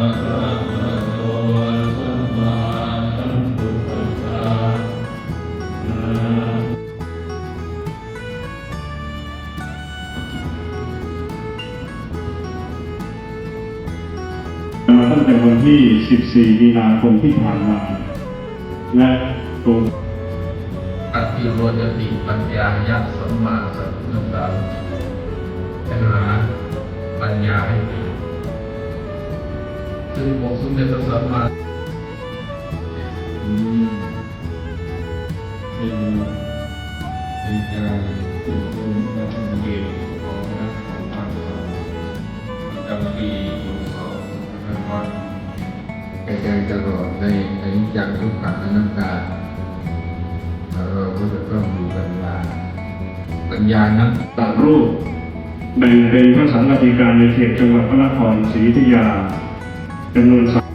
มาตั้งแต่วันที่ 14 มีนาคมที่ผ่านมา และตรงอติโรจติปัญญายะสัมมาสัมพุทธาชนะปัญญาให้ ซึ่งองสมเด็จพระสัมมาอืมเป็นเป็นการฝึกฝนและเรียนของนักของทางสอนประจำปีพศ2500แก่ๆตลอดในในจังทุกขังอนัตตาเราก็จะต้องมีปัญญาปัญญานั้นตัดรูปแบ่งเป็นพระสังฆาธิการในเขตจังหวัดพระนครศรีอยุธยาจำนวนสา Gracias.